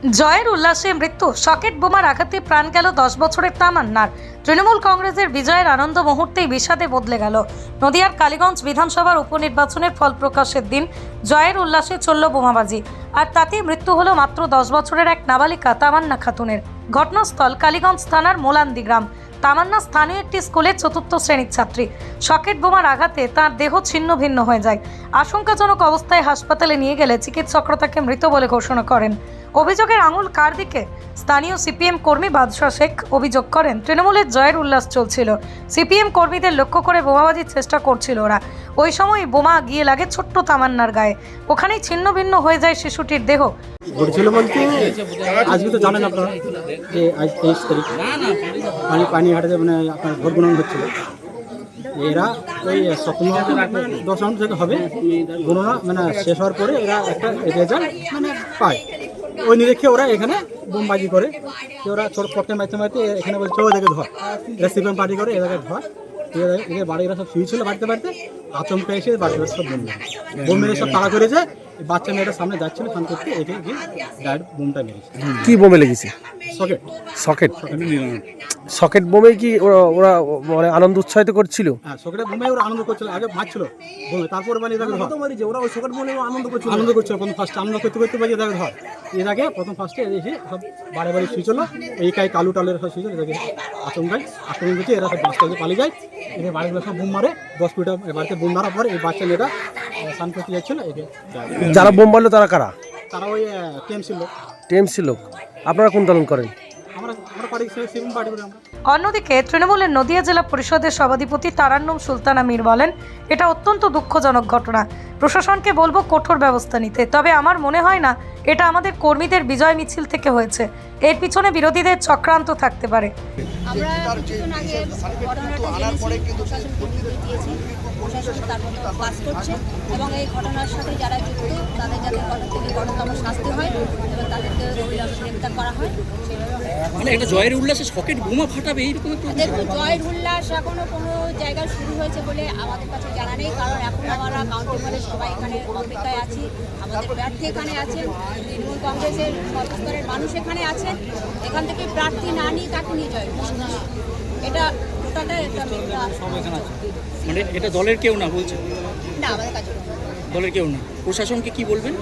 জয়ের উল্লাসে মৃত্যু। সকেট বোমার আঘাতে প্রাণ গেল দশ বছরের তামান্নার। তৃণমূল কংগ্রেসের বিজয়ের আনন্দ মুহূর্তেই বিষাদে বদলে গেল। নদিয়ার কালীগঞ্জ বিধানসভার উপনির্বাচনের ফল প্রকাশের দিন জয়ের উল্লাসে চলল বোমাবাজি। আর তাতে মৃত্যু হলো মাত্র দশ বছরের এক নাবালিকা তামান্না খাতুনের। ঘটনাস্থল কালীগঞ্জ থানার মোলান্দি গ্রাম। তামান্না স্থানীয় একটি স্কুলের চতুর্থ শ্রেণির ছাত্রী। সকেট বোমার আঘাতে তার দেহ ছিন্ন ভিন্ন হয়ে যায়। আশঙ্কাজনক অবস্থায় হাসপাতালে নিয়ে গেলে চিকিৎসকরা তাকে মৃত বলে ঘোষণা করেন। অভিযোগের আঙুল কার দিকে? স্থানীয় সিপিএম কর্মী বাদশাহ শেখ অভিযোগ করেন, তৃণমূলের জয়ের উল্লাস চলছিল। সিপিএম কর্মীদের লক্ষ্য করে বোমাবাজির চেষ্টা করছিল ওরা। ওই সময় বোমা গিয়ে লাগে ছোট্ট তামান্নার গায়ে। ওখানেই ছিন্ন ভিন্ন হয়ে যায় শিশুটির দেহ। ঘটেছিল বলতে, আজকে তো জানেন আপনারা যে আজ তেইশ তারিখ। পানি পানিহাটে মানে আপনার ভোট গ্রহণ হচ্ছিল। এরা ওই স্বপ্ন দশ রাউন্ড থেকে হবে, গণনা মানে শেষ হওয়ার পরে এরা একটা রেজাল্ট মানে পায়। ওই নিরীক্ষে ওরা এখানে বোমবাজি করে ওরা ছোট পটকে মারতে মারতে এখানে বলছে ও এদেরকে ধর। এরা সিপিএম পার্টি করে, এদেরকে ধর। এদের বাড়ি এরা সব শুয়েছিল বাড়িতে বাড়িতে, আচমকা এসে বাড়িতে সব বোম মেরে সব তাড়া করেছে বাচ্চা মেয়েটা সামনে যাচ্ছিল ফান করতে একে গিয়ে ডাইরেক্ট বোমটা মেরেছে। কি বোমে লেগেছে? সকেট সকেট সকেট বোমে কি ওরা ওরা মানে আনন্দ উৎসাহিত করছিল? হ্যাঁ সকেটে বোমে ওরা আনন্দ করছিল আগে মারছিল বোমে তারপরে মানে এটাকে ধর যে ওরা ওই সকেট বোমে আনন্দ করছিল। আনন্দ করছিল প্রথম ফার্স্টে আনন্দ করতে করতে বাজে এটাকে ধর এর আগে প্রথম ফার্স্টে এসে সব বারে বারে শুয়েছিল এই কাই কালু টালের সব শুয়েছিল এটাকে আচমকায় আক্রমণ করছে এরা সব বাঁচতে পালিয়ে যায়। এদের বাড়িগুলো সব বোম মারে দশ ফুটা বাড়িতে বোম মারার পরে এই বাচ্চা মেয়েটা স্নান করতে যাচ্ছিল একে যারা বোম মারলো তারা কারা? তারা ওই টিএম ছিল টিএমসি লোক। আপনারা কোন দলন করেন? আমরা আমরা পার্টি সেভেন পার্টি করে আমরা। অন্যদিকে তৃণমূলের নদিয়া জেলা পরিষদের সভাধিপতি তারান্নম সুলতানা মীর বলেন এটা অত্যন্ত দুঃখজনক ঘটনা। প্রশাসনকে বলব কঠোর ব্যবস্থা নিতে। তবে আমার মনে হয় না এটা আমাদের কর্মীদের বিজয় মিছিল থেকে হয়েছে। এর পিছনে বিরোধীদের চক্রান্ত থাকতে পারে। আমরা প্রশাসন তার মতো কাজ করছে এবং এই ঘটনার সাথে যারা যুক্ত তাদের যাতে কঠোর থেকে কঠোরতম শাস্তি হয় এবং তাদেরকে অবিলম্বে গ্রেপ্তার করা হয় মানে এটা জয়ের উল্লাসে সকেট বোমা ফাটাবে এইরকম দেখুন জয়ের উল্লাস এখনও কোনো জায়গায় শুরু হয়েছে বলে আমাদের কাছে জানা নেই কারণ এখন আমরা কাউন্টিং বলে সবাই এখানে অপেক্ষায় আছি আমাদের প্রার্থী এখানে আছেন তৃণমূল কংগ্রেসের সর্বস্তরের মানুষ এখানে আছেন এখান থেকে প্রার্থী না নিয়ে তাকে নিয়ে জয় এটা ওটাটা একটা মানে এটা দলের কেউ না বলছে? না আমাদের কাছে দলের কেউ না। প্রশাসনকে কি বলবেন?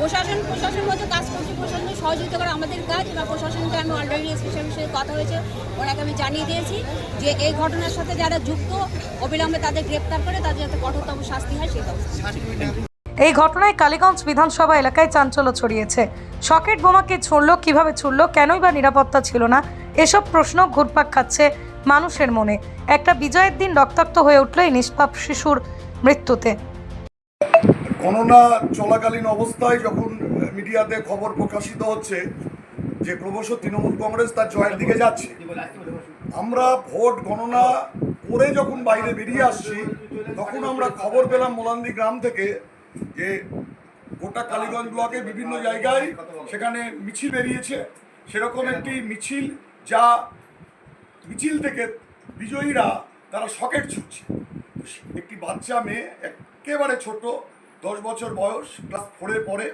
প্রশাসন প্রশাসন মতো কাজ করছে প্রশাসনের সহযোগিতা করা আমাদের কাজ এবার প্রশাসনকে আমি অলরেডি স্পেশাল সাথে কথা হয়েছে ওনাকে আমি জানিয়ে দিয়েছি যে এই ঘটনার সাথে যারা যুক্ত অবিলম্বে তাদের গ্রেপ্তার করে তাদের যাতে কঠোরতম শাস্তি হয় সেই ব্যবস্থা। এই ঘটনায় কালীগঞ্জ বিধানসভা এলাকায় চাঞ্চল্য ছড়িয়েছে। সকেট বোমাকে ছুড়ল কীভাবে ছুড়ল কেনই বা নিরাপত্তা ছিল না এসব প্রশ্ন ঘুরপাক খাচ্ছে মানুষের মনে। একটা বিজয়ের দিন রক্তাক্ত হয়ে উঠল এই নিষ্পাপ শিশুর মৃত্যুতে। গণনা চলাকালীন অবস্থায় যখন মিডিয়াতে খবর প্রকাশিত হচ্ছে যে ক্রমশ তৃণমূল কংগ্রেস তার জয়ের দিকে যাচ্ছে, আমরা ভোট গণনা করে যখন বাইরে বেরিয়ে আসছি, তখন আমরা খবর পেলাম মোলান্দি গ্রাম থেকে যে গোটা কালীগঞ্জ ব্লকে বিভিন্ন জায়গায় সেখানে মিছিল বেরিয়েছে। সেরকম একটি মিছিল যা মিছিল থেকে বিজয়ীরা তারা সকেট ছুটছে। একটি বাচ্চা মেয়ে, একেবারে ছোট, দশ বছর বয়স, ক্লাস ফোরে পড়ে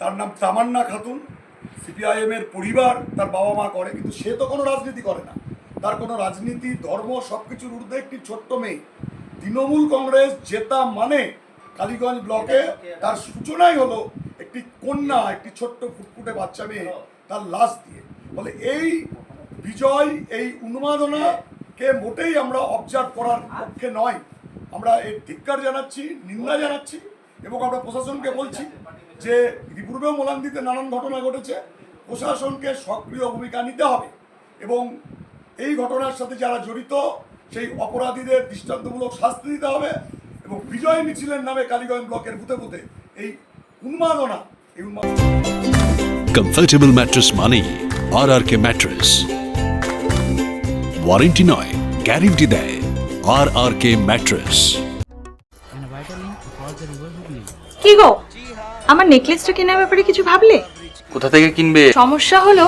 তার নাম তামান্না খাতুন। সিপিআইএমের পরিবার তার বাবা মা করে, কিন্তু সে তো কোনো রাজনীতি করে না। তার কোনো রাজনীতি, ধর্ম সব কিছুর ঊর্ধ্বে একটি ছোট্ট মেয়ে। তৃণমূল কংগ্রেস জেতা মানে কালীগঞ্জ ব্লকে তার সূচনাই হলো একটি কন্যা, একটি ছোট্ট ফুটফুটে বাচ্চা মেয়ে তার লাশ দিয়ে। বলে এই বিজয় এই উন্মাদনাকে মোটেই আমরা অবজার্ভ করার পক্ষে নয়। আমরা এর ধিক্কার জানাচ্ছি, নিন্দা জানাচ্ছি এবং আমরা প্রশাসনকে বলছি যে ইতিপূর্বেও মোলান্দিতে নানান ঘটনা ঘটেছে, প্রশাসনকে সক্রিয় ভূমিকা নিতে হবে এবং এই ঘটনার সাথে যারা জড়িত, সেই অপরাধীদের দৃষ্টান্তমূলক শাস্তি দিতে হবে এবং বিজয় মিছিলের নামে কালীগঞ্জ ব্লকের বুথে বুথে এই উন্মাদনা এই উন্মাদনা কমফর্টেবল ম্যাট্রেস মানেই R R K mattress warranty নয় গ্যারেন্টি দেয় আর আর কে ম্যাট্রেস কি গো? আমার নেকলেসটা কেনার ব্যাপারে কিছু ভাবলে? কোথা থেকে কিনবে? সমস্যা হলো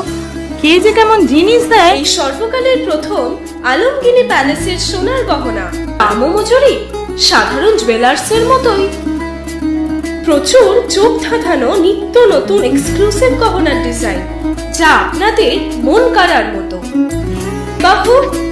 কে যে কেমন জিনিস দেয়? এই সর্বকালের প্রথম আলমগিনি প্যালেসের সোনার গহনা। দামও মজুরি সাধারণ জুয়েলার্সের মতোই। প্রচুর চোখ ধাঁধানো নিত্য নতুন এক্সক্লুসিভ গহনার ডিজাইন যা আপনাদের মন কাড়ার মতো।